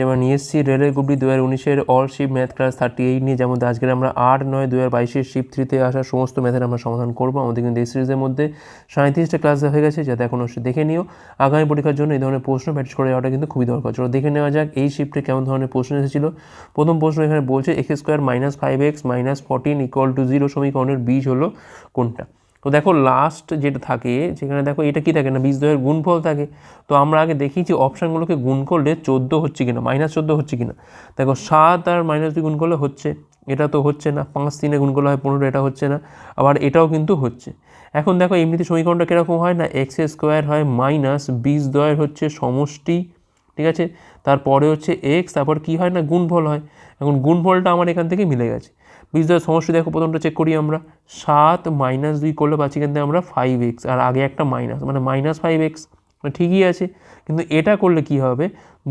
যেমন নিয়ে রেলের গ্রুপটি দু হাজার উনিশের অল শিপ ম্যাথ ক্লাস থার্টি এইট নিয়ে যেমন আজকের আমরা আট, নয় দু হাজার বাইশের শিপ থ্রিতে আসা সমস্ত ম্যাথের আমরা সমাধান করব। আমাদের কিন্তু এই সিরিজের মধ্যে সাঁত্রিশটা ক্লাস হয়ে গেছে, যাতে এখন অবশ্যই দেখে নিও। আগামী পরীক্ষার জন্য এই ধরনের প্রশ্ন প্র্যাকটিস করে যাওয়াটা কিন্তু খুবই দরকার। চলো দেখে নেওয়া যাক এই শিফটে কেমন ধরনের প্রশ্ন এসেছিল। প্রথম প্রশ্ন এখানে বলছে x square minus five x minus fourteen equal to zero সমীকরণের বীজ হলো কোনটা? তো দেখো লাস্ট যেটা থাকে, সেখানে দেখো এটা কি থাকে না? বীজ দ্বয়ের গুণফল থাকে। তো আমরা আগে দেখি যে অপশানগুলোকে গুণ করলে চোদ্দ হচ্ছে কিনা মাইনাস চোদ্দ হচ্ছে কিনা। দেখো সাত আর মাইনাস দুই গুণ করলে হচ্ছে, এটা তো হচ্ছে না। পাঁচ তিনে গুণ করলে হয় পনেরো, এটা হচ্ছে না। আবার এটাও কিন্তু হচ্ছে। এখন দেখো এমনিতে সমীকরণটা কীরকম হয় না? এক্স স্কোয়ার হয় মাইনাস বীজ দ্বয়ের হচ্ছে সমষ্টি, ঠিক আছে? তারপরে হচ্ছে এক্স তারপর কি হয় না? গুণফল হয়। এখন গুণফলটা আমার এখান থেকে মিলে গেছে। বীজদ্বয় সমস্যা দেখো, প্রথমটা চেক করি আমরা। সাত মাইনাস দুই করলে পাচ্ছি কিন্তু আমরা ফাইভ এক্স আর আগে একটা মাইনাস মানে মাইনাস ফাইভ এক্স ঠিকই আছে। কিন্তু এটা করলে কি হবে?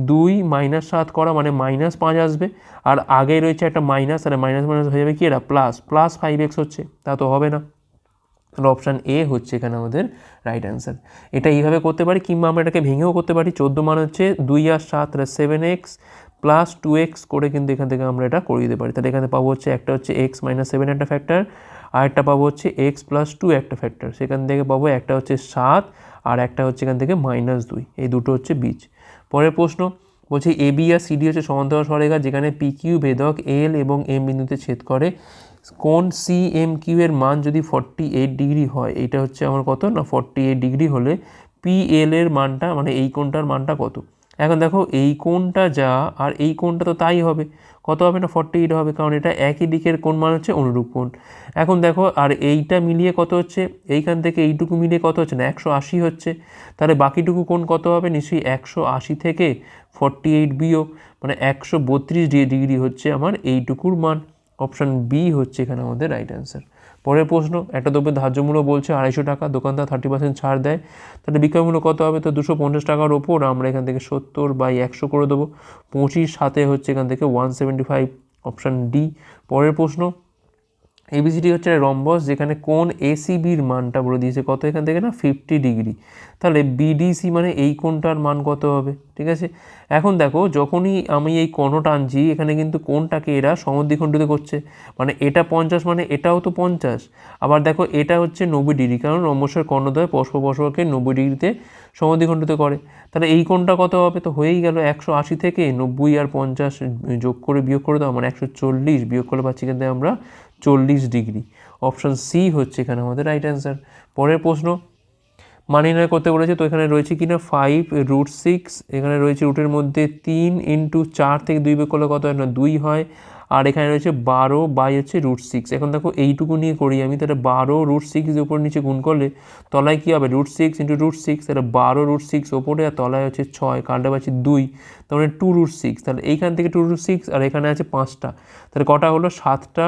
দুই মাইনাস সাত করা মানে মাইনাস পাঁচ আসবে। আর আগে রয়েছে একটা মাইনাস আর মাইনাস মাইনাস হয়ে যাবে কি? এটা প্লাস প্লাস ফাইভ এক্স হচ্ছে। তা তো হবে না। তাহলে অপশান এ হচ্ছে এখানে আমাদের রাইট অ্যান্সার এটা এইভাবে করতে পারি, কিংবা আমরা এটাকে ভেঙেও করতে পারি। চোদ্দ মান হচ্ছে দুই আর সাত seven x plus two x করে কিন্তু এখান থেকে আমরা এটা করিয়ে দিতে পারি। তাহলে এখানে পাবো হচ্ছে একটা হচ্ছে এক্স মাইনাস সেভেন একটা ফ্যাক্টর আর একটা পাবো হচ্ছে এক্স প্লাস টু একটা ফ্যাক্টর সেখান থেকে পাবো একটা হচ্ছে সাত, আর একটা হচ্ছে এখান থেকে মাইনাস দুই। এই দুটো হচ্ছে বীজ। পরের প্রশ্ন, বলছে এ বি আর সিডি হচ্ছে সমান্তরাল সরেখা, যেখানে পি কিউ ভেদক এল এবং এম বিন্দুতে ছেদ করে। কোন সি এম কিউ এর মান যদি ফর্টি এইট ডিগ্রি হয়, এটা হচ্ছে আমার কত? না ফর্টি এইট ডিগ্রি হলে পি এল এর মানটা মানে এই কোণটার মানটা কত? এখন দেখো এই কোণটা যা আর এই কোণটা তো তাই হবে। কত হবে না? ফর্টি এইট হবে, কারণ এটা একই দিকের কোণ, মান হচ্ছে অনুরূপ কোণ। এখন দেখো, আর এইটা মিলিয়ে কত হচ্ছে? এইখান থেকে এইটুকু মিলিয়ে কত হচ্ছে না? একশো আশি হচ্ছে। তাহলে বাকিটুকু কোণ কত হবে? নিশ্চয়ই একশো আশি থেকে ফর্টি এইট বিয়োগ মানে একশো বত্রিশ ডিগ্রি হচ্ছে আমার এইটুকুর মান। অপশান বি হচ্ছে এখানে আমাদের রাইট অ্যান্সার পরের প্রশ্ন, একটা দ্রব্যের ধার্য মূল্য বলছে আড়াইশো টাকা, দোকানদার থার্টি পার্সেন্ট ছাড় দেয়। তাহলে বিক্রয় মূল্য কত হবে? তো দুশো পঞ্চাশ টাকার ওপর আমরা এখান থেকে সত্তর বাই একশো করে দেবো। পঁচিশ সাথে হচ্ছে এখান থেকে one seventy five option D পরের প্রশ্ন এবিসিডি হচ্ছে রম্বস যেখানে কোন এসিবির মানটা বলে দিয়েছে। কত এখান থেকে না? ফিফটি ডিগ্রি তাহলে বিডিসি মানে এই কোনটার মান কত হবে? ঠিক আছে? এখন দেখো, যখনই আমি এই কোণ টানছি এখানে কিন্তু কোনটাকে এরা সমদ্বিখণ্ডিত করছে। মানে এটা পঞ্চাশ মানে এটাও তো পঞ্চাশ। আবার দেখো, এটা হচ্ছে নব্বই ডিগ্রি কারণ রম্বসের কর্ণদ্বয় পরস্পর পরস্পরকে নব্বই ডিগ্রিতে সমদ্বিখণ্ডিত করে। তাহলে এই কোণটা কত হবে? তো হয়েই গেল একশো আশি থেকে নব্বই আর পঞ্চাশ যোগ করে বিয়োগ করে দাও মানে একশো চল্লিশ বিয়োগ করে পাচ্ছি কিন্তু আমরা চল্লিশ ডিগ্রি। অপশান সি হচ্ছে এখানে আমাদের রাইট অ্যান্সার পরের প্রশ্ন, মানি নয় করতে বলেছে, তো এখানে রয়েছে কিনা ফাইভ রুট সিক্স এখানে রয়েছে রুটের মধ্যে তিন ইন্টু চার থেকে দুই বের করলে কত হয় না, দুই হয়। আর এখানে রয়েছে বারো বাই হচ্ছে রুট সিক্স এখন দেখো এইটুকু নিয়ে করি আমি, তাহলে বারো রুট সিক্স ওপর নিচে গুণ করলে তলায় কী হবে? Root six into root six তাহলে বারো রুট সিক্স ওপরে আর তলায় হচ্ছে ছয় কালটা পাচ্ছি দুই। তার মানে টু রুট সিক্স তাহলে এইখান থেকে টু রুট সিক্স আর এখানে আছে পাঁচটা। তাহলে কটা হলো? সাতটা।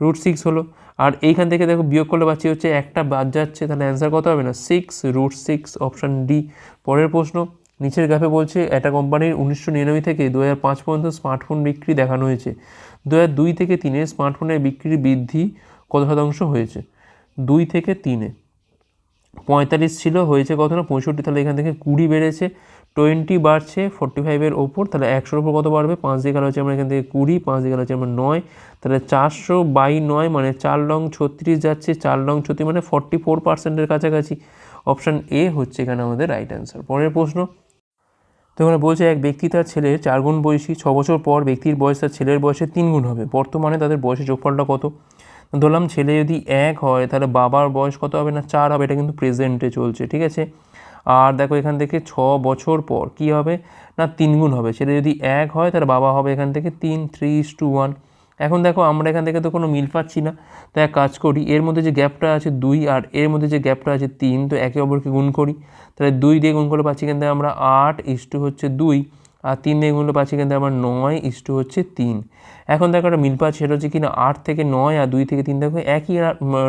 রুট সিক্স হলো। আর এইখান থেকে দেখো বিয়োগ করলে পাচ্ছি হচ্ছে একটা বাদ যাচ্ছে, তাহলে অ্যান্সার কত হবে না? Six root six option D পরের প্রশ্ন, নিচের গ্রাফে বলছে একটা কোম্পানির উনিশশো নিরানব্বই থেকে দু হাজার পাঁচ পর্যন্ত স্মার্টফোন বিক্রি দেখানো হয়েছে। দু হাজার দুই থেকে তিনে স্মার্টফোনের বিক্রির বৃদ্ধি কত শতাংশ হয়েছে? দুই থেকে তিনে। পঁয়তাল্লিশ ছিল, হয়েছে কত না? পঁয়ষট্টি, তাহলে এখান থেকে কুড়ি বেড়েছে। টোয়েন্টি বাড়ছে ফোর্টি ফাইভের ওপর, তাহলে একশোর ওপর কত বাড়বে? পাঁচ দিকে হচ্ছে আমরা এখান থেকে কুড়ি, পাঁচ দিকে হচ্ছে আমরা নয়, তাহলে চারশো বাই নয় মানে চার লং ছত্রিশ যাচ্ছে, চার লং ছত্রিশ মানে ফর্টি ফোর পার্সেন্টের কাছাকাছি। অপশান এ হচ্ছে এখানে আমাদের রাইট অ্যান্সার পরের প্রশ্ন, তো এখানে বলছে এক ব্যক্তি তার ছেলের চার গুণ বয়সী, ছ বছর পর ব্যক্তির বয়স তার ছেলের বয়সে তিন গুণ হবে, বর্তমানে তাদের বয়সের যোগফলটা কত? ধরলাম ছেলে যদি এক হয়, তাহলে বাবার বয়স কত হবে না? চার হবে, এটা কিন্তু প্রেজেন্টে চলছে, ঠিক আছে? আর দেখো এখান থেকে ছ বছর পর কি হবে? না তিন গুণ হবে। সেটা যদি এক হয় তার বাবা হবে এখান থেকে তিন থ্রি টু ওয়ান এখন দেখো, আমরা এখান থেকে তো কোনো মিল পাচ্ছি না। তো এক কাজ করি, এর মধ্যে যে গ্যাপটা আছে দুই আর এর মধ্যে যে গ্যাপটা আছে তিন, তো একে অপরকে গুণ করি। তাহলে দুই দিয়ে গুণ করে পাচ্ছি কিন্তু আমরা আট ইস টু হচ্ছে দুই, আর তিন দিয়ে গুণলে পাচ্ছি কিন্তু আমরা নয় ইস টু হচ্ছে তিন। এখন দেখো একটা মিল পাচ্ছি, সেটা হচ্ছে কিনা আট থেকে নয় আর দুই থেকে তিন, দেখো একই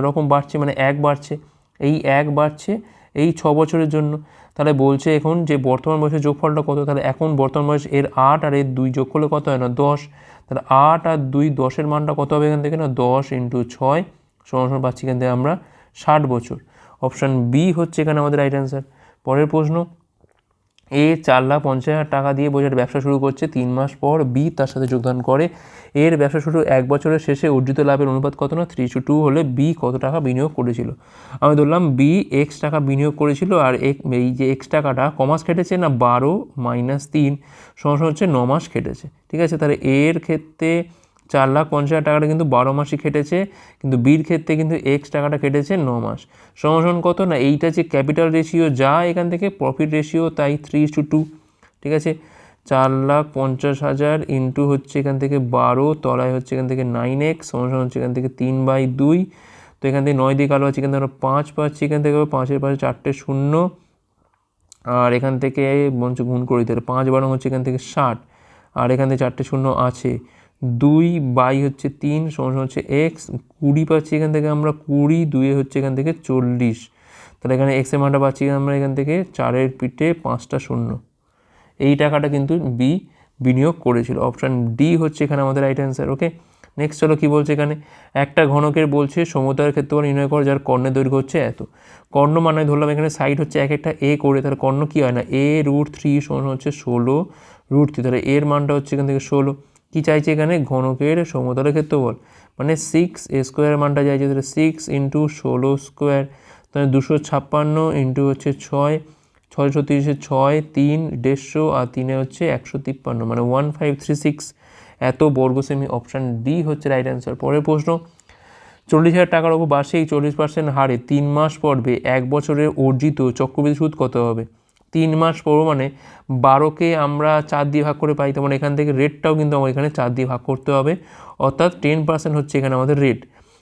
রকম বাড়ছে মানে এক বাড়ছে। এই এক বাড়ছে এই ছ বছরের জন্য। তাহলে বলছে এখন যে বর্তমান বয়সের যোগফলটা কত? তাহলে এখন বর্তমান বয়স এর আট আর এর দুই যোগ করলে কত হয় না? দশ। তাহলে আট আর দুই দশের মানটা কত হবে এখান থেকে না? দশ ইন্টু ছয় সমান পাচ্ছি এখান থেকে আমরা ষাট বছর। অপশান বি হচ্ছে এখানে আমাদের রাইট অ্যান্সার পরের প্রশ্ন এ চার লাখ পঞ্চাশ হাজার টাকা দিয়ে বোঝার ব্যবসা শুরু করছে তিন মাস পর বি তার সাথে যোগদান করে। এর ব্যবসা শুরু এক বছরের শেষে অর্জিত লাভের অনুপাত কত না? থ্রি টু টু হলে বি কত টাকা বিনিয়োগ করেছিল? আমি ধরলাম বি এক্স টাকা বিনিয়োগ করেছিল আর এক এই যে এক্স টাকাটা কমাস খেটেছে না বারো মাইনাস তিন? সমস্যা হচ্ছে ন মাস খেটেছে। ঠিক আছে, তাহলে এর ক্ষেত্রে চার লাখ পঞ্চাশ হাজার টাকাটা কিন্তু বারো মাসই খেটেছে কিন্তু বির ক্ষেত্রে কিন্তু এক্স টাকাটা কেটেছে ন মাস সমাসন কত না এইটা যে ক্যাপিটাল রেশিও যা এখান থেকে প্রফিট রেশিও তাই থ্রি টু টু ঠিক আছে চার লাখ পঞ্চাশ হাজার ইন্টু হচ্ছে এখান থেকে বারো তলায় হচ্ছে এখান থেকে নাইন এক্স সমাসন হচ্ছে এখান থেকে তিন বাই দুই তো এখান থেকে নয় দিয়ে কালো আছে এখান থেকে আমরা পাঁচ পাচ্ছি এখান থেকে পাঁচের পাশে চারটে শূন্য আর এখান থেকে বঞ্চ গুণ করে দিতে পাঁচ বারো হচ্ছে এখান থেকে ষাট আর এখান থেকে চারটে শূন্য আছে দুই বাই হচ্ছে তিন সমস্যা হচ্ছে এক্স কুড়ি পাচ্ছি এখান থেকে আমরা কুড়ি, দুয়ে হচ্ছে এখান থেকে চল্লিশ। তাহলে এখানে এক্সের মানটা পাচ্ছি আমরা এখান থেকে চারের পিঠে পাঁচটা শূন্য। এই টাকাটা কিন্তু বি বিনিয়োগ করেছিল। অপশান ডি হচ্ছে এখানে আমাদের রাইট অ্যান্সার ওকে নেক্সট চলো কী বলছে এখানে? একটা ঘনকের বলছে সমতার ক্ষেত্রফল নির্ণয় কর, যার কর্ণের দৈর্ঘ্য হচ্ছে এত। কর্ণ মানে ধরলাম এখানে সাইড হচ্ছে এক একটা এ করে, তাহলে কর্ণ কী হয় না? এ রুট থ্রি সমান হচ্ছে ষোলো রুট থ্রি তাহলে এর মানটা হচ্ছে এখান থেকে ষোলো। কী চাইছে এখানে? ঘনকের সমতলের ক্ষেত্রফল। মানে সিক্স এ স্কোয়ারের মানটা চাইছে, তাহলে সিক্স ইন্টু ষোলো স্কোয়ার তাহলে দুশো ছাপ্পান্ন ইন্টু হচ্ছে ছয় ছয় ছত্রিশে ছয়, তিন দেড়শো, আর তিনে হচ্ছে একশো তিপ্পান্ন মানে ওয়ান ফাইভ থ্রি সিক্স এত বর্গ সেমি অপশান ডি হচ্ছে রাইট অ্যান্সার পরের প্রশ্ন, চল্লিশ হাজার টাকার ওপর বার্ষিক চল্লিশ পার্সেন্ট হারে তিন মাস পর্বে এক বছরের অর্জিত চক্রবৃদ্ধি সুদ কত হবে? তিন মাস পর মানে বারোকে আমরা চার দিয়ে ভাগ করে পাই, তেমন এখান থেকে রেটটাও কিন্তু আমার এখানে চার দিয়ে ভাগ করতে হবে। অর্থাৎ টেন পার্সেন্ট হচ্ছে এখানে আমাদের রেট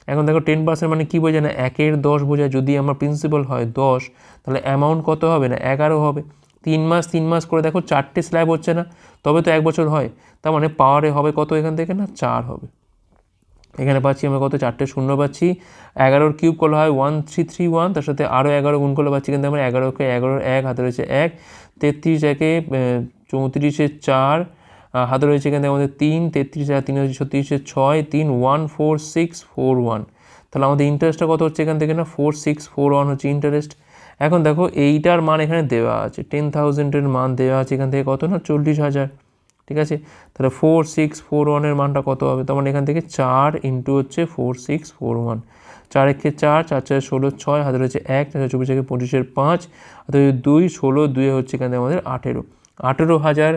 এখন দেখো টেন পার্সেন্ট মানে কী বোঝায় না, একের দশ বোঝায় যদি আমার প্রিন্সিপাল হয় দশ, তাহলে অ্যামাউন্ট কত হবে না? এগারো হবে। তিন মাস তিন মাস করে দেখো চারটে স্ল্যাব হচ্ছে না, তবে তো এক বছর হয়। তার মানে পাওয়ারে হবে কত এখান থেকে না? চার হবে। এখানে পাচ্ছি, আমরা কত? চারটে শূন্য পাচ্ছি। এগারোর কিউব করলে হয় ওয়ান থ্রি থ্রি ওয়ান তার সাথে আরও এগারো গুণ করলে পাচ্ছি কিন্তু আমরা এগারোকে এগারোর এক, হাতে রয়েছে এক। তেত্রিশ একে চৌত্রিশে চার হাতে রয়েছে এখানে আমাদের তিন। তেত্রিশ আর তিন হচ্ছে ছত্রিশে ছয়, তিন one four six four one তাহলে আমাদের ইন্টারেস্টটা কত হচ্ছে এখান থেকে না? ফোর সিক্স ফোর ওয়ান হচ্ছে ইন্টারেস্ট এখন দেখো, এইটার মান এখানে দেওয়া আছে। টেন থাউজেন্ডের মান দেওয়া আছে এখান থেকে কত না? চল্লিশ হাজার। ঠিক আছে? তাহলে ফোর সিক্স ফোর ওয়ানের মানটা কত হবে? তার মানে এখান থেকে চার ইন্টু হচ্ছে ফোর সিক্স ফোর ওয়ান চার একে চার চার চার ষোলো, ছয়, হাতে রয়েছে এক চার চব্বিশ একে পঁচিশের পাঁচ। হাতে দুই, ষোলো দুয়ে হচ্ছে এখানে আমাদের আঠেরো। আঠেরো হাজার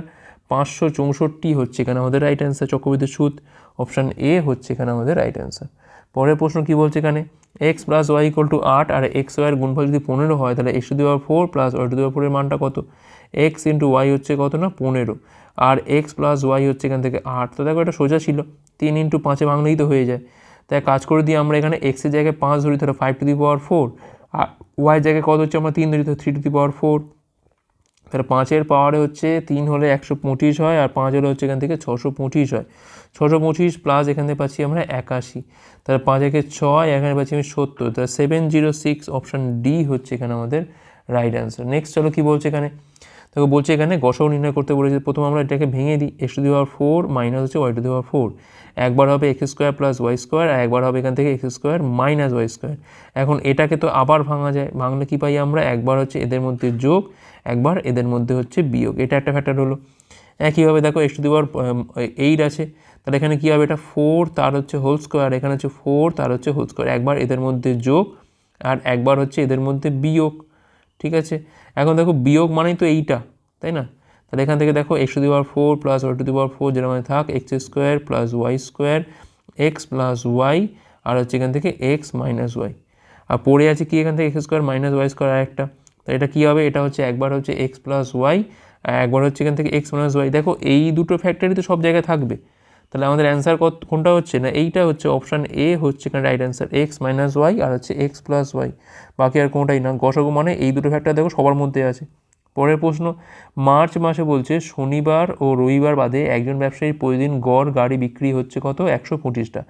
পাঁচশো চৌষট্টি হচ্ছে এখানে আমাদের রাইট অ্যান্সার চক্রবৃদ্ধি সুদ। অপশান এ হচ্ছে এখানে আমাদের রাইট অ্যান্সার পরের প্রশ্ন কী বলছে এখানে? X plus y equal to আট আর এক্স ওয়াইয়ের গুণফল যদি পনেরো হয়, তাহলে x to the power four plus y to the power ফোরের মানটা কত? এক্স ইন্টু ওয়াই হচ্ছে কত না? পনেরো। আর এক্স প্লাস ওয়াই হচ্ছে এখান থেকে আট। তো দেখো এটা সোজা ছিল, তিন ইন্টু পাঁচে ভাঙলেই তো হয়ে যায়। তাই কাজ করে দিয়ে আমরা এখানে এক্সের জায়গায় পাঁচ ধরি, তাহলে five to the power four R y জায়গায় কত হচ্ছে, আমরা তিন ধরি তো three to the power four তাহলে পাঁচের পাওয়ারে হচ্ছে তিন হলে একশো পঁচিশ হয়, আর পাঁচ হলে হচ্ছে এখান থেকে ছশো পঁচিশ হয়। ছশো পঁচিশ প্লাস এখান থেকে পাচ্ছি আমরা একাশি। তাহলে পাঁচ একে ছয়, এখানে পাচ্ছি আমি সত্তর। তাহলে seven zero six option D হচ্ছে এখানে আমাদের রাইট অ্যান্সার নেক্সট চলো কী বলছে এখানে? দেখো বলছে এখানে গসও নির্ণয় করতে বলেছে, প্রথম আমরা এটাকে ভেঙে দিই x to the power four minus হচ্ছে y to the power four একবার হবে x square plus y square আর একবার হবে এখান থেকে x square minus y square এখন এটাকে তো আবার ভাঙা যায়, ভাঙলে কী পাই আমরা? একবার হচ্ছে এদের মধ্যে যোগ, একবার এদের মধ্যে হচ্ছে বিয়োগ, এটা একটা ফ্যাক্টর হলো। একইভাবে দেখো x to the power eight আছে, তাহলে এখানে কী হবে? এটা ফোর তার হচ্ছে হোল স্কোয়ার এখানে হচ্ছে ফোর তার হচ্ছে হোল স্কোয়ার একবার এদের মধ্যে যোগ, আর একবার হচ্ছে এদের মধ্যে বিয়োগ, ঠিক আছে? এখন দেখো বিয়োগ মানেই তো এইটা তাই না? তাহলে এখান থেকে দেখো x to the power four plus y to the power four যেটা মানে থাক x square plus y square x plus y আর হচ্ছে এখান থেকে এক্স মাইনাস ওয়াই আর পড়ে আছে কি এখান থেকে x square minus y square আর একটা তো এটা কী হবে? এটা হচ্ছে একবার হচ্ছে এক্স প্লাস ওয়াই আর একবার হচ্ছে এখান থেকে এক্স মাইনাস ওয়াই দেখো এই দুটো ফ্যাক্টরি তো সব জায়গায় থাকবে। তাহলে আমাদের অ্যান্সার কত, কোনটা হচ্ছে না? এইটা হচ্ছে অপশান এ হচ্ছে এখানে right answer x minus y আর হচ্ছে এক্স প্লাস ওয়াই বাকি আর কোনটাই না? গসাগু মানে এই দুটো ফ্যাক্টর দেখো সবার মধ্যে আছে। পরের প্রশ্ন, মার্চ মাসে বলছে শনিবার ও রবিবার বাদে একজন ব্যবসায়ী প্রতিদিন গড় গাড়ি বিক্রি হচ্ছে কত? একশো পঁচিশটা।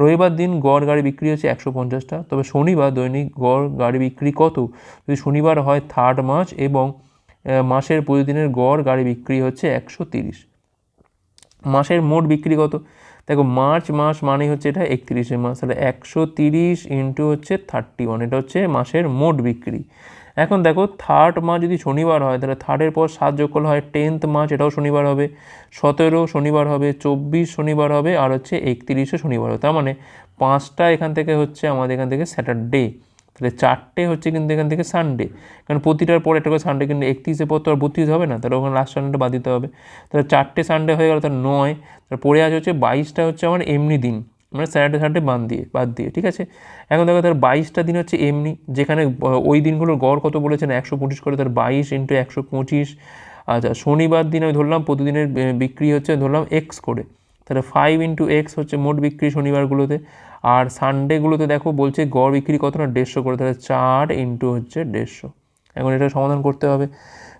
রবিবার দিন গড় গাড়ি বিক্রি হচ্ছে একশো পঞ্চাশটা। তবে শনিবার দৈনিক গড় গাড়ি বিক্রি কত? যদি শনিবার হয় থার্ড মার্চ এবং মাসের প্রতিদিনের গড় গাড়ি বিক্রি হচ্ছে একশো তিরিশ। মাসের মোট বিক্রি কত? দেখো, মার্চ মাস মানে হচ্ছে এটা একত্রিশে মাস তাহলে একশো তিরিশ ইন্টু হচ্ছে থার্টি ওয়ান এটা হচ্ছে মাসের মোট বিক্রি। এখন দেখো থার্ড মাস যদি শনিবার হয়, তাহলে থার্ডের পর সাত যোগ করলে হয় টেন্থ মাস, এটাও শনিবার হবে। সতেরো শনিবার হবে, চব্বিশ শনিবার হবে, আর হচ্ছে একত্রিশে শনিবার হবে। তার মানে পাঁচটা এখান থেকে হচ্ছে আমাদের এখান থেকে স্যাটারডে তাহলে চারটে হচ্ছে কিন্তু এখান থেকে সানডে কারণ প্রতিটার পর একটা করে সানডে কিন্তু একত্রিশে পর তো আর বত্রিশ হবে না, তাহলে ওখানে লাস্ট সানডেটা বাদ দিতে হবে। তাহলে চারটে সানডে হয়ে গেল তার নয়। তার পরে আছে হচ্ছে বাইশটা হচ্ছে আমার এমনি দিন। মানে স্যাটারডে সানডে বাদ দিয়ে বাদ দিয়ে, ঠিক আছে? এখন দেখো তার বাইশটা দিন হচ্ছে এমনি, যেখানে ওই দিনগুলোর গড় কত বলেছেন? একশো পঁচিশ করে তার বাইশ ইন্টু একশো পঁচিশ। আচ্ছা শনিবার দিন আমি ধরলাম প্রতিদিনের বিক্রি হচ্ছে ধরলাম এক্স করে। তাহলে ফাইভ ইন্টু এক্স হচ্ছে মোট বিক্রি শনিবারগুলোতে। আর সানডেগুলোতে দেখো বলছে গড় বিক্রি কত না? দেড়শো করে, তাহলে চার ইন্টু হচ্ছে দেড়শো। এখন এটা সমাধান করতে হবে।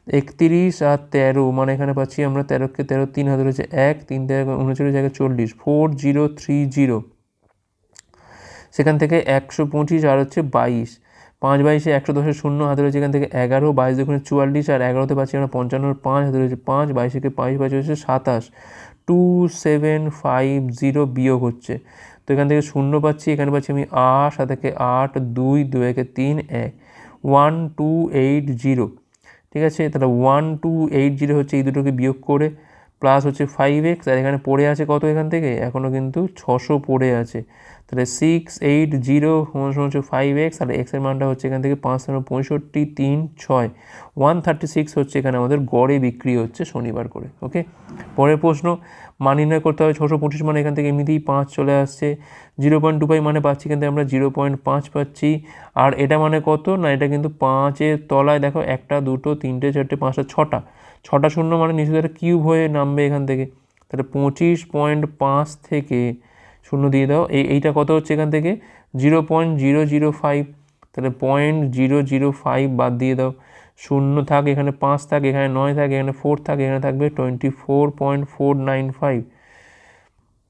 একত্রিশ আর তেরো মানে এখানে পাচ্ছি আমরা তেরোকে তেরো, তিন হাজার হচ্ছে এক, তিন তেরো উনচল্লিশ জায়গায় চল্লিশ ফোর জিরো থ্রি জিরো সেখান থেকে একশো পঁচিশ আর হচ্ছে বাইশ। পাঁচ বাইশে একশো দশের শূন্য হাতে রয়েছে এখান থেকে এগারো, বাইশ দেখুন চুয়াল্লিশ আর এগারোতে পাচ্ছি আমরা পঞ্চান্নর পাঁচ হাতে রয়েছে পাঁচ বাইশে বাইশ বাইশ হচ্ছে সাতাশ। টু সেভেন ফাইভ জিরো বিয়োগ হচ্ছে। তো এখান থেকে শূন্য পাচ্ছি, এখানে পাচ্ছি আমি আট সাত থেকে আট, দুই দুই একে তিন, এক। ওয়ান টু এইট জিরো ঠিক আছে? তাহলে ওয়ান টু এইট জিরো হচ্ছে এই দুটোকে বিয়োগ করে প্লাস হচ্ছে ফাইভ এক্স আর এখানে পড়ে আছে কত এখান থেকে? এখনও কিন্তু ছশো পড়ে আছে। তাহলে সিক্স এইট জিরো হচ্ছে ফাইভ এক্স আর এক্সের মানটা হচ্ছে এখান থেকে পাঁচ পঁয়ষট্টি, তিন, ছয়। ওয়ান থার্টি সিক্স হচ্ছে এখানে আমাদের গড়ে বিক্রি হচ্ছে শনিবার করে ওকে পরের প্রশ্ন, মান নির্ণয় করতে হবে, ছশো পঁচিশ মানে এখান থেকে এমনিতেই পাঁচ চলে আসছে। জিরো পয়েন্ট টু ফাইভ মানে পাচ্ছি কিন্তু আমরা জিরো পয়েন্ট পাঁচ পাচ্ছি। আর এটা মানে কত? না, এটা কিন্তু পাঁচের তলায়, দেখো একটা, দুটো, তিনটে, চারটে, পাঁচটা, ছটা। ছটা শূন্য মানে নিশ্চয়ই একটা কিউব হয়ে নামবে এখান থেকে। তাহলে পঁচিশ পয়েন্ট পাঁচ থেকে শূন্য দিয়ে দাও। এই, এইটা কত হচ্ছে এখান থেকে? Zero point zero zero five. তাহলে পয়েন্ট জিরো জিরো ফাইভ বাদ দিয়ে দাও। শূন্য থাক, এখানে পাঁচ থাক, এখানে নয় থাক, এখানে ফোর থাক, এখানে থাকবে twenty four point four nine five.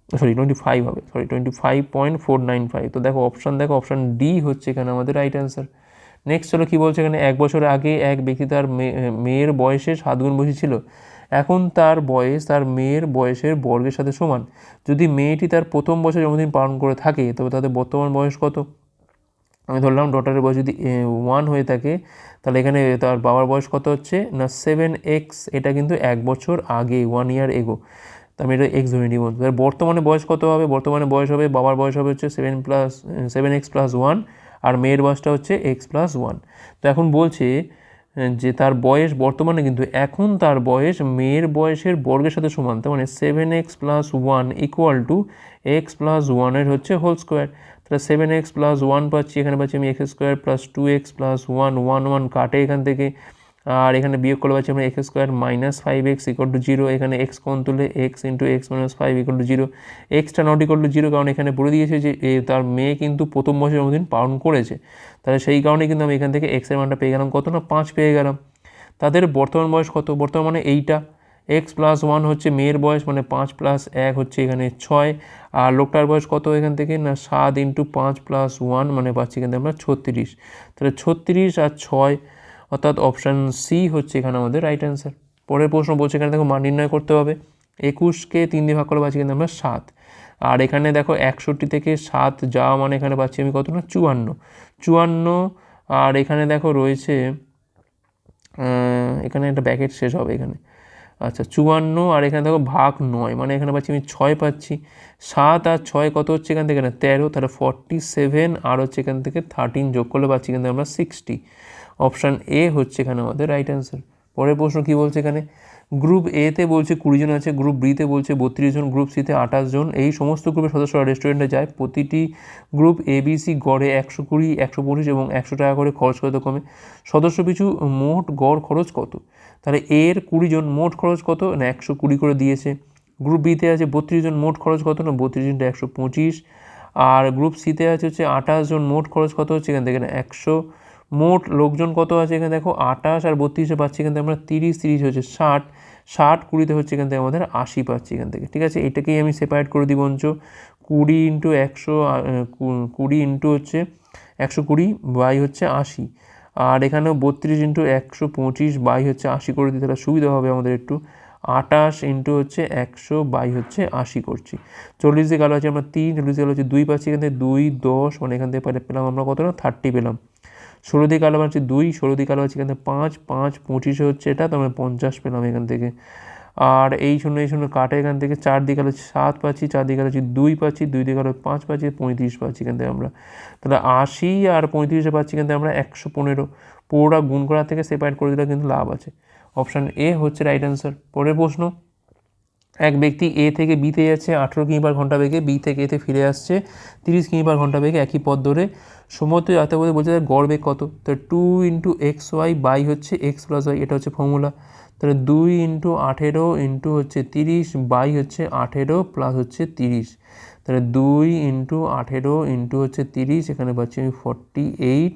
Sorry, twenty five হবে, sorry, twenty five point four nine five. তো দেখো, অপশান দেখো, অপশান ডি হচ্ছে এখানে আমাদের রাইট অ্যান্সার। নেক্সট হলো কী বলছে এখানে? এক বছর আগে এক ব্যক্তি তার মেয়ের বয়সে সাত গুণ বেশি ছিল। এখন তার বয়স, তার মেয়ের বয়সের বর্গের সাথে সমান। যদি মেয়েটি তার প্রথম বছর জন্মদিন পালন করে থাকে, তবে তাদের বর্তমান বয়স কত? আমি ধরলাম ডটারের বয়স যদি ওয়ান হয়ে থাকে, তাহলে এখানে তার বাবার বয়স কত হচ্ছে? না সেভেন এক্স এটা কিন্তু এক বছর আগে ওয়ান ইয়ার এগো আমি এটা এক্স ধরে নিব বর্তমানে বয়স কত হবে? বর্তমানে বয়স হবে, বাবার বয়স হবে হচ্ছে seven plus seven x plus one আর মেয়ের বয়সটা হচ্ছে এক্স প্লাস ওয়ান তো এখন বলছে যে তার বয়স বর্তমানে কিন্তু এখন তার বয়স মেয়ের বয়সের বর্গের সাথে সমান, তার মানে seven x plus one equal to x plus ওয়ানের হচ্ছে হোল স্কোয়ার তাহলে সেভেন এক্স প্লাস ওয়ান পাচ্ছি, এখানে পাচ্ছি আমি x square plus two x plus one one one কাটে এখান থেকে। আর এখানে বিয়োগ করলে পাচ্ছি আমরা x square minus five x equal to zero এখানে এক্স কোন তুলে x into x minus five equal to zero extra not equal to zero কারণ এখানে বলে দিয়েছে যে তার মেয়ে কিন্তু প্রথম বছর জন্মদিন পালন করেছে। তাহলে সেই কারণে কিন্তু আমি এখান থেকে এক্সের মানটা পেয়ে গেলাম। কত না? পাঁচ পেয়ে গেলাম। তাদের বর্তমান বয়স কত? বর্তমান মানে এইটা। এক্স প্লাস ওয়ান হচ্ছে মেয়ের বয়স মানে পাঁচ প্লাস এক হচ্ছে এখানে ছয়। আর লোকটার বয়স কত এখান থেকে? না, সাত ইন্টু পাঁচ প্লাস ওয়ান মানে পাচ্ছি এখানে আমরা ছত্রিশ। তাহলে ছত্রিশ আর ছয় অর্থাৎ অপশান সি হচ্ছে এখানে আমাদের রাইট অ্যান্সার পরের প্রশ্ন বলছে এখানে দেখো মান নির্ণয় করতে হবে। একুশকে তিন দিয়ে ভাগ করে পাচ্ছি কিন্তু আমরা সাত। আর এখানে দেখো একষট্টি থেকে সাত যাওয়া মানে এখানে পাচ্ছি আমি কত না? চুয়ান্ন। চুয়ান্ন, আর এখানে দেখো রয়েছে এখানে একটা ব্যাকেট শেষ হবে এখানে। আচ্ছা চুয়ান্ন, আর এখানে দেখো ভাগ নয়। মানে এখানে পাচ্ছি আমি ছয় পাচ্ছি। সাত আর ছয় কত হচ্ছে এখান থেকে? এখানে তেরো, তাহলে ফর্টি সেভেন আর হচ্ছে এখান থেকে থার্টিন যোগ করলে পাচ্ছি কিন্তু আমরা সিক্সটি অপশান এ হচ্ছে এখানে আমাদের রাইট অ্যান্সার পরের প্রশ্ন কী বলছে এখানে? গ্রুপ এতে বলছে কুড়ি জন আছে গ্রুপ বিতে বলছে বত্রিশ জন গ্রুপ সিতে আঠাশ জন। এই সমস্ত গ্রুপের সদস্যরা রেস্টুরেন্টে যায়। প্রতিটি গ্রুপ এ বি সি গড়ে একশো কুড়ি, একশো পঁচিশ এবং একশো টাকা করে খরচ করতে কমে? সদস্য পিছু মোট গড় খরচ কত? তাহলে এর কুড়ি জন মোট খরচ কত? না, একশো কুড়ি করে দিয়েছে। গ্রুপ বিতে আছে বত্রিশ জন মোট খরচ কত? না, বত্রিশ জনটা একশো পঁচিশ। আর গ্রুপ সিতে আছে হচ্ছে আঠাশ জন মোট খরচ কত? হচ্ছে এখান থেকে না, একশো মোট লোকজন কত আছে এখানে দেখো? আঠাশ আর বত্রিশে পাচ্ছি এখান থেকে আমরা তিরিশ তিরিশ হচ্ছে ষাট। ষাট কুড়িতে হচ্ছে এখান থেকে আমাদের আশি পাচ্ছি এখান থেকে, ঠিক আছে? এটাকেই আমি সেপারেট করে দিই বঞ্চ। কুড়ি ইন্টু একশো কুড়ি ইন্টু হচ্ছে একশো কুড়ি বাই হচ্ছে আশি। আর এখানেও বত্রিশ ইন্টু একশো পঁচিশ বাই হচ্ছে আশি করে দিতে তাহলে সুবিধা হবে আমাদের একটু। আটাশ ইন্টু হচ্ছে একশো বাই হচ্ছে আশি করছি। চল্লিশ দিয়ে গেলো আছে আমরা তিন, চল্লিশ গেলো হচ্ছে দুই পাচ্ছি এখান থেকে। দুই, দশ মানে এখান থেকে পেলাম আমরা কত না? থার্টি পেলাম। ষোলো দিয়ে কালো পাচ্ছি দুই, ষোলো দিয়ে কালো পাচ্ছি এখান থেকে পাঁচ পাঁচ পঁচিশে হচ্ছে এটা তো আমরা পঞ্চাশ পেলাম এখান থেকে। আর এই শূন্য এই শূন্য কাটে এখান থেকে চার দিকে গেলো সাত পাচ্ছি, চার দিকে গেলো দুই পাচ্ছি, দুই দিকে গেলো পাঁচ পাচ্ছি, পঁয়ত্রিশ পাচ্ছি এখান থেকে আমরা। তাহলে আশি আর পঁয়ত্রিশে পাচ্ছি এখান থেকে আমরা একশো পনেরো। পুরোটা গুণ করা থেকে সেপারেট করে দিলে কিন্তু লাভ আছে। অপশান এ হচ্ছে রাইট অ্যান্সার পরের প্রশ্ন। এক ব্যক্তি এ থেকে বিতে যাচ্ছে, আঠেরো কিমি পার ঘণ্টা বেগে বি থেকে এতে ফিরে আসছে, তিরিশ কিমি পার ঘণ্টা বেগে একই পথ ধরে। যাতে বলতে বলছে তার গড় বেগ কত? তো two into x y by হচ্ছে এক্স প্লাস ওয়াই এটা হচ্ছে ফর্মুলা তাহলে দুই ইন্টু আঠেরো ইন্টু হচ্ছে তিরিশ বাই হচ্ছে আঠেরো প্লাস হচ্ছে তিরিশ। তাহলে দুই ইন্টু আঠেরো ইন্টু হচ্ছে তিরিশ, এখানে পাচ্ছি আমি ফর্টি এইট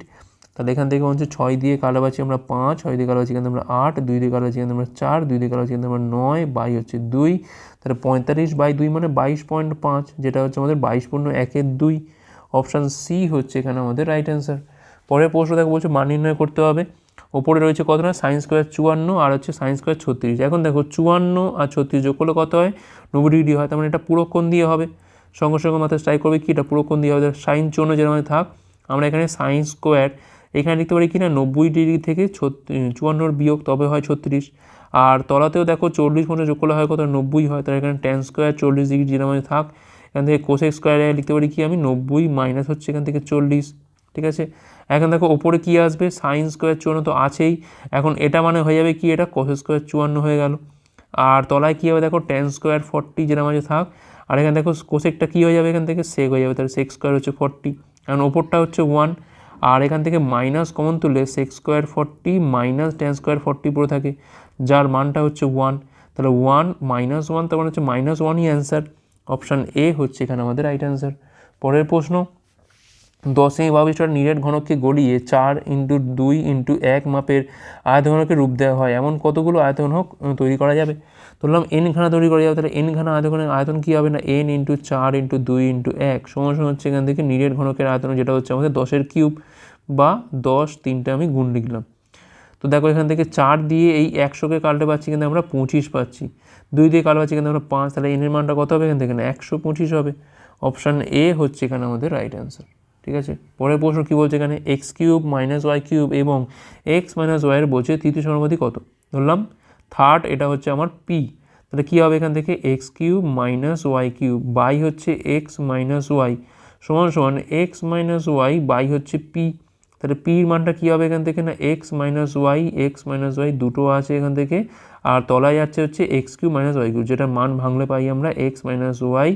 তাহলে এখান থেকে হচ্ছে ছয় দিয়ে পাচ্ছি আমরা পাঁচ, ছয় দিয়ে কালো এখানে আমরা আট, দুই দিয়ে কালো এখানে আমরা চার, দুই দিয়ে কালো এখানে আমরা নয়, বাই হচ্ছে দুই। তাহলে পঁয়তাল্লিশ বাই দুই মানে বাইশ পয়েন্ট পাঁচ, যেটা হচ্ছে আমাদের বাইশ পূর্ণ একের দুই। অপশান সি হচ্ছে এখানে আমাদের রাইট অ্যান্সার। পরের প্রশ্ন দেখো বলছে মান নির্ণয় করতে হবে। ওপরে রয়েছে কত না? সায়েন্স স্কোয়ার চুয়ান্ন আর হচ্ছে সায়েন্স স্কোয়ার ছত্রিশ। এখন দেখো চুয়ান্ন আর ছত্রিশ যোগ করলে কত হয়? নব্বই ডিগ্রি হয়, তার মানে এটা পুরোক্ষণ দিয়ে হবে। সঙ্গে সঙ্গে মাথায় স্ট্রাইক করবে কি? এটা পুরোক্ষণ দিয়ে হবে। সাইন চুয়ান্ন যেরকম থাক, আমরা এখানে সায়েন্স স্কোয়ার এখানে লিখতে পারি কি না নব্বই ডিগ্রি থেকে চুয়ান্নর বিয়োগ, তবে হয় ছত্রিশ। আর তলাতেও দেখো চল্লিশ মনে যোগ করলে হয় কত? নব্বই হয়। তাহলে এখানে টেন স্কোয়ার চল্লিশ ডিগ্রি যেরকম থাক, এখান থেকে কোসেক স্কোয়ারে লিখতে পারি কি আমি? নব্বই মাইনাস হচ্ছে এখান থেকে চল্লিশ, ঠিক আছে? এখন দেখো ওপরে কী আসবে? সাইন স্কোয়ার চুয়ান্ন তো আছেই। এখন এটা মানে হয়ে যাবে কি? এটা কোস স্কোয়ার চুয়ান্ন হয়ে গেল। আর তলায় কী হবে? দেখো টেন স্কোয়ার ফর্টি যেটা মাঝে থাক। আর এখানে দেখো কোসেকটা কী হয়ে যাবে? এখান থেকে সেক হয়ে যাবে। তাহলে সেক্স স্কোয়ার হচ্ছে ফর্টি এখন ওপরটা হচ্ছে ওয়ান আর এখান থেকে মাইনাস কমন তুললে six square forty minus ten square forty পড়ে থাকে, যার মানটা হচ্ছে ওয়ান তাহলে ওয়ান মাইনাস ওয়ান তার মানে হচ্ছে মাইনাস ওয়ানই অ্যান্সার অপশান এ হচ্ছে এখানে আমাদের রাইট অ্যান্সার পরের প্রশ্ন, দশে বাবিশটার নিরেট ঘনককে গলিয়ে চার ইন্টু দুই ইন্টু এক মাপের আয়তঘনকের রূপ দেওয়া হয়। এমন কতগুলো আয়তঘনক তৈরি করা যাবে? ধরলাম এন ঘানা তৈরি করা যাবে, তাহলে এন ঘানা আয়তঘনের আয়তন কী হবে না? এন ইন্টু চার ইন্টু দুই ইন্টু এক, সমান সমান হচ্ছে এখান থেকে নিরেট ঘনকের আয়তন, যেটা হচ্ছে আমাদের দশের কিউব বা দশ তিনটে আমি গুণ লিখলাম। তো দেখো এখান থেকে চার দিয়ে এই একশোকে কাটতে পাচ্ছি কিন্তু আমরা পঁচিশ পাচ্ছি। দুই দিয়ে কাটতে পাচ্ছি কিন্তু আমরা পাঁচ, তাহলে এনের মানটা কত হবে এখান থেকে না? একশো পঁচিশ হবে। অপশান এ হচ্ছে এখানে আমাদের রাইট অ্যান্সার ঠিক আছে? পরের প্রশ্ন কী বলছে এখানে? X cube minus y cube এবং এক্স মাইনাস ওয়াইয়ের বলছে তৃতীয় সমানুপাতি কত? ধরলাম থার্ড এটা হচ্ছে আমার পি তাহলে কী হবে এখান থেকে? X cube minus y cube, by হচ্ছে এক্স মাইনাস ওয়াই সমান সমান এক্স মাইনাস ওয়াই বাই হচ্ছে পি তাহলে পির মানটা কী হবে এখান থেকে না? X minus y x minus y দুটো আছে এখান থেকে। আর তলায় যাচ্ছে হচ্ছে x cube minus y cube যেটা মান ভাঙলে পাই আমরা x minus y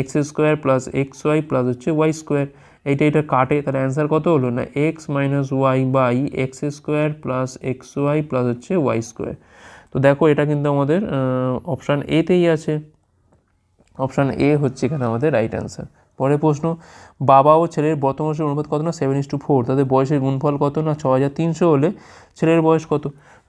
x square plus x y plus হচ্ছে ওয়াই স্কোয়ার। এইটা এটা কাটে, তাহলে অ্যান্সার কত হলো না? X minus y by x square plus x y plus হচ্ছে ওয়াই স্কোয়ার। তো দেখো এটা কিন্তু আমাদের অপশান এতেই আছে। অপশান এ হচ্ছে এখানে আমাদের রাইট অ্যান্সার পরের প্রশ্ন, বাবা ও ছেলের বর্তমানের অনুপাত কত না? সেভেন ইস টু ফোর তাদের বয়সের গুণফল কত না? ছ হাজার তিনশো হলে ছেলের বয়স কত?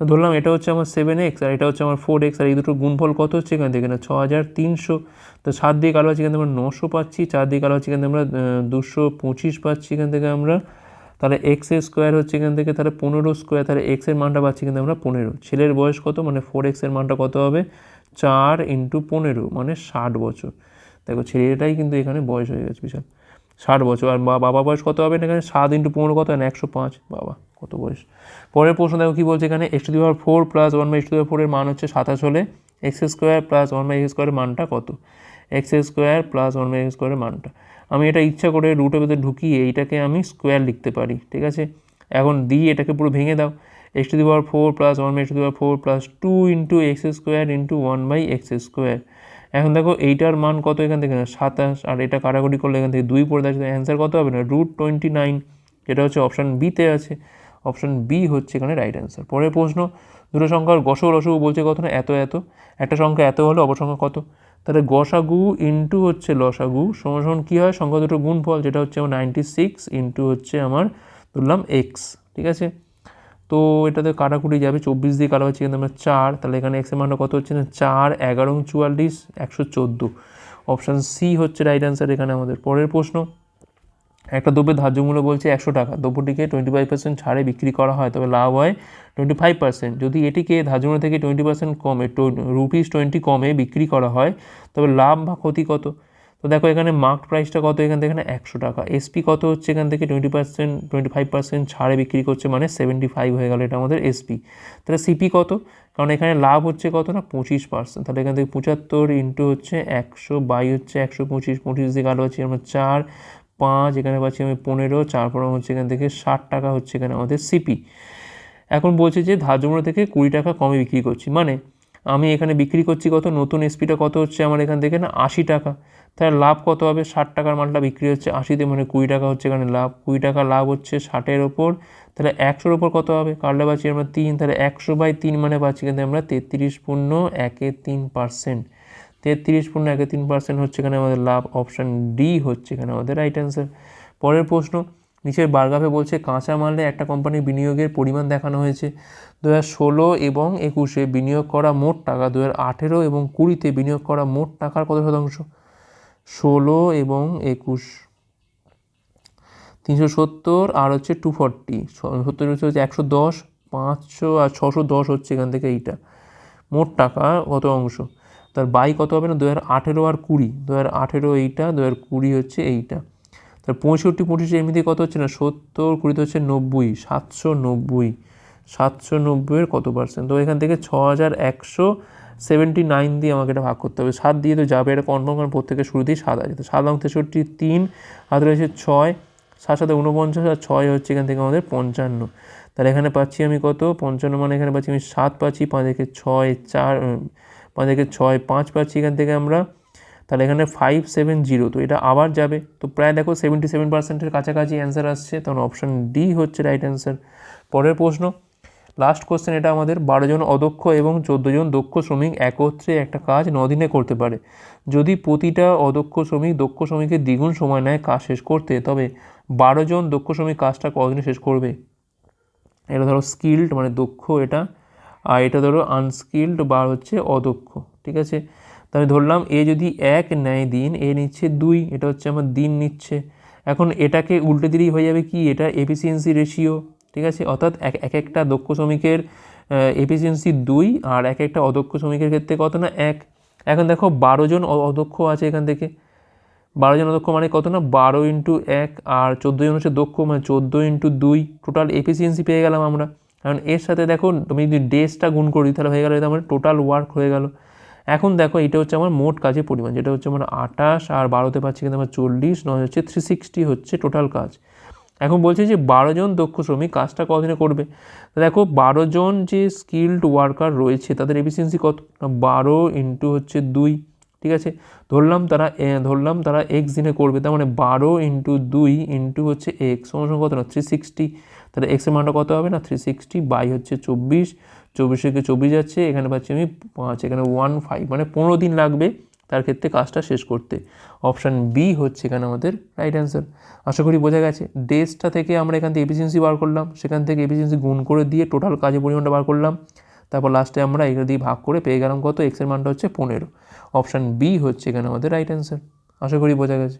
ধরলাম এটা হচ্ছে আমার সেভেন এক্স আর এটা হচ্ছে আমার ফোর এক্স আর এই দুটো গুণফল কত হচ্ছে এখান থেকে না? ছ হাজার তিনশো। তো সাত দিয়ে কালো আছে এখান থেকে আমরা নশো পাচ্ছি, চার দিয়ে কালো পাচ্ছি এখান থেকে আমরা দুশো পঁচিশ পাচ্ছি এখান থেকে আমরা। তাহলে এক্সের স্কোয়ার হচ্ছে এখান থেকে, তাহলে পনেরো স্কোয়ার তাহলে এক্সের মানটা পাচ্ছি কিন্তু আমরা পনেরো। ছেলের বয়স কত? মানে ফোর এক্সের মানটা কত হবে? চার ইন্টু পনেরো মানে ষাট বছর। দেখো ছেলেটাই কিন্তু এখানে বয়স হয়ে গেছে বিশাল। ষাট বছর। আর বাবা বয়স কত হবে? এখানে সাত ইন্টু পনেরো কত? না একশো পাঁচ। বাবা, কত বয়স। পরের প্রশ্ন দেখো কী বলছে এখানে? X to the power four plus one by x to the ফোরের মান হচ্ছে সাতাশ হলে x square plus one by x স্কোয়ারের মানটা কত? X square plus one by x স্কোয়ারের মানটা। আমি এটা ইচ্ছা করে রুটের ভেতরে ঢুকিয়ে এইটাকে আমি স্কোয়ার লিখতে পারি, ঠিক আছে? এখন দিয়ে এটাকে পুরো ভেঙে দাও। X to the power four plus one x to the power four plus two into x square into one by x square এখন দেখো এইটার মান কত এখান থেকে? সাতাশ। আর এটা কাটাকুটি করলে এখান থেকে দুই পড়ে যাচ্ছে অ্যান্সার কত হবে না? রুট টোয়েন্টি নাইন যেটা হচ্ছে অপশান বিতে আছে। অপশান বি হচ্ছে এখানে রাইট অ্যান্সার পরের প্রশ্ন, দুটো সংখ্যার গসক লসগু বলছে কত না? এত এত। একটা সংখ্যা এত হলে অপর সংখ্যা কত? তাহলে গসাগু ইন্টু হচ্ছে লসাগু, সমান সমান কী হয়? সংখ্যা দুটো গুণফল, যেটা হচ্ছে আমার নাইনটি সিক্স ইন্টু হচ্ছে আমার ধরলাম এক্স ঠিক আছে? তো এটাতে কাটাকুটি যাবে, চব্বিশ দিয়ে কাটা হচ্ছে কিন্তু আমরা চার, তাহলে এখানে এক্সের মানটা কত হচ্ছে না? চার, এগারো চুয়াল্লিশ, একশো চোদ্দ। অপশান সি হচ্ছে রাইট অ্যান্সার এখানে আমাদের পরের প্রশ্ন। একটা দ্রব্যের ধার্য মূল্য বলছে একশো টাকা। দ্রব্যটিকে টোয়েন্টি ফাইভ পার্সেন্ট ছাড়ে বিক্রি করা হয়, তবে লাভ হয় টোয়েন্টি ফাইভ পার্সেন্ট যদি এটিকে ধার্য মূল্য থেকে টোয়েন্টি পার্সেন্ট কমে রুপিস টোয়েন্টি কমে বিক্রি করা হয়, তবে লাভ বা ক্ষতি কত? তো দেখো এখানে মার্ক প্রাইসটা কত? এখান থেকে এখানে একশো টাকা। এসপি কত হচ্ছে? এখান থেকে twenty percent twenty five percent ছাড়ে বিক্রি করছে মানে সেভেন্টি ফাইভ হয়ে গেল এটা আমাদের এসপি তাহলে সিপি কত? কারণ এখানে লাভ হচ্ছে কত না? পঁচিশ পার্সেন্ট তাহলে এখান থেকে পঁচাত্তর ইন্টু হচ্ছে একশো, বাই হচ্ছে একশো পঁচিশ পঁচিশ দিকে আলো পাচ্ছি আমরা চার পাঁচ, এখানে পাচ্ছি আমি পনেরো, চার হচ্ছে এখান থেকে ষাট টাকা হচ্ছে এখানে আমাদের সিপি এখন বলছে যে ধার্য মূল্য থেকে কুড়ি টাকা কমে বিক্রি করছি। মানে আমি এখানে বিক্রি করছি কত? নতুন এসপিটা কত হচ্ছে আমার এখান থেকে না? আশি টাকা। তাহলে লাভ কত হবে? ষাট টাকার মালটা বিক্রি হচ্ছে আশিতে মানে কুড়ি টাকা হচ্ছে এখানে লাভ। কুড়ি টাকা লাভ হচ্ছে ষাটের ওপর। তাহলে একশোর ওপর কত হবে? কাটলে পাচ্ছি আমরা তিন, তাহলে একশো বাই তিন মানে পাচ্ছি কিন্তু আমরা তেত্রিশ পূর্ণ একে তিন পার্সেন্ট তেত্রিশ পূর্ণ একে তিন পার্সেন্ট হচ্ছে এখানে আমাদের লাভ অপশান ডি হচ্ছে এখানে আমাদের রাইট অ্যান্সার পরের প্রশ্ন, নিচের বারগ্রাফে বলছে, কাঁচা মালে একটা কোম্পানির বিনিয়োগের পরিমাণ দেখানো হয়েছে। দু ষোলো এবং একুশে বিনিয়োগ করা মোট টাকা দু আঠেরো এবং কুড়িতে বিনিয়োগ করা মোট টাকার কত শতাংশ? ষোলো এবং একুশ। তিনশো সত্তর আর হচ্ছে টু ফর্টি সত্তর হচ্ছে একশো দশ, পাঁচশো আর ছশো দশ হচ্ছে এখান থেকে এইটা। মোট টাকা কত অংশ? তার বাই কত হবে না? দু হাজার আঠেরো আর কুড়ি। দু হাজার আঠেরো এইটা, দু হাজার কুড়ি হচ্ছে এইটা। তার পঁয়ষট্টি, পঁচিশে এমনিতে কত হচ্ছে না? সত্তর, কুড়িতে হচ্ছে নব্বই, সাতশো নব্বই। সাতশো নব্বইয়ের কত পার্সেন্ট তো এখান থেকে ছ হাজার একশো সেভেন্টি নাইন দিয়ে আমাকে এটা ভাগ করতে হবে। সাত দিয়ে তো যাবে, এটা কনফার্ম কারণ প্রত্যেকের শুরুতেই সাত আছে। তো সাত এবং তেষট্টি তিন হাতে রয়েছে ছয়, সাত সাথে উনপঞ্চাশ আর ছয় হচ্ছে এখান থেকে আমাদের পঞ্চান্ন। তাহলে এখানে পাচ্ছি আমি কত? পঞ্চান্ন মানে এখানে পাচ্ছি আমি সাত পাচ্ছি, পাঁচ একে ছয়, চার পাঁচ একে ছয়, পাঁচ পাচ্ছি এখান থেকে আমরা। তাহলে এখানে ফাইভ সেভেন জিরো তো এটা আবার যাবে। তো প্রায় দেখো সেভেন্টি সেভেন পার্সেন্টের কাছাকাছি অ্যান্সার আসছে, তখন অপশান ডি হচ্ছে রাইট অ্যান্সার পরের প্রশ্ন লাস্ট কোশ্চেন এটা আমাদের, বারো জন অদক্ষ এবং চোদ্দ জন দক্ষ শ্রমিক একত্রে একটা কাজ নদিনে করতে পারে। যদি প্রতিটা অদক্ষ শ্রমিক দক্ষ শ্রমিকের দ্বিগুণ সময় নেয় কাজ শেষ করতে, তবে বারো জন দক্ষ শ্রমিক কাজটা কদিনে শেষ করবে? এটা ধরো স্কিল্ড মানে দক্ষ এটা আর এটা ধরো আনস্কিল্ড বা হচ্ছে অদক্ষ, ঠিক আছে? তো আমি ধরলাম এ যদি এক নেয় দিন এ নিচ্ছে দুই, এটা হচ্ছে আমার দিন নিচ্ছে। এখন এটাকে উল্টে দিলেই হয়ে যাবে কি? এটা এফিসিয়েন্সি রেশিও ঠিক আছে? অর্থাৎ এক এক একটা দক্ষ শ্রমিকের এফিসিয়েন্সি দুই আর এক একটা অদক্ষ শ্রমিকের ক্ষেত্রে কত না? এক। এখন দেখো বারো জন অদক্ষ আছে এখান থেকে। বারো জন অদক্ষ মানে কত না? বারো ইন্টু এক আর চোদ্দ জন হচ্ছে দক্ষ মানে চোদ্দ ইন্টু দুই। টোটাল এফিসিয়েন্সি পেয়ে গেলাম আমরা। কারণ এর সাথে দেখো তুমি যদি ডেসটা গুণ করি তাহলে হয়ে গেল, এটা আমার টোটাল ওয়ার্ক হয়ে গেল। এখন দেখো, এটা হচ্ছে আমার মোট কাজের পরিমাণ, যেটা হচ্ছে আমার আঠাশ আর বারোতে পাচ্ছি কিন্তু আমার চল্লিশ, নয় হচ্ছে থ্রি সিক্সটি হচ্ছে টোটাল কাজ। এখন বলছে যে বারো জন দক্ষ শ্রমিক কাজটা কদিনে করবে? দেখো, বারো জন যে স্কিল্ড ওয়ার্কার রয়েছে, তাদের এফিসিয়েন্সি কত? বারো ইন্টু হচ্ছে দুই, ঠিক আছে? ধরলাম তারা ধরলাম তারা এক্স দিনে করবে, তার মানে বারো ইন্টু দুই ইন্টু হচ্ছে এক্স সমান কত? না থ্রি সিক্সটি তাহলে এক্সের মানটা কত হবে না? থ্রি সিক্সটি বাই হচ্ছে চব্বিশ। চব্বিশ থেকে চব্বিশ যাচ্ছে, এখানে পাচ্ছি আমি পাঁচ, এখানে ওয়ান ফাইভ মানে পনেরো দিন লাগবে তার ক্ষেত্রে কাজটা শেষ করতে। অপশান বি হচ্ছে এখানে আমাদের রাইট অ্যান্সার আশা করি বোঝা গেছে। ডেসটা থেকে আমরা এখান থেকে এফিসিয়েন্সি বার করলাম, সেখান থেকে এফিসিয়েন্সি গুণ করে দিয়ে টোটাল কাজের পরিমাণটা বার করলাম। তারপর লাস্টে আমরা এগুলো দিয়ে ভাগ করে পেয়ে গেলাম কত? এক্সের মানটা হচ্ছে পনেরো। অপশান বি হচ্ছে এখানে আমাদের রাইট অ্যান্সার আশা করি বোঝা গেছে।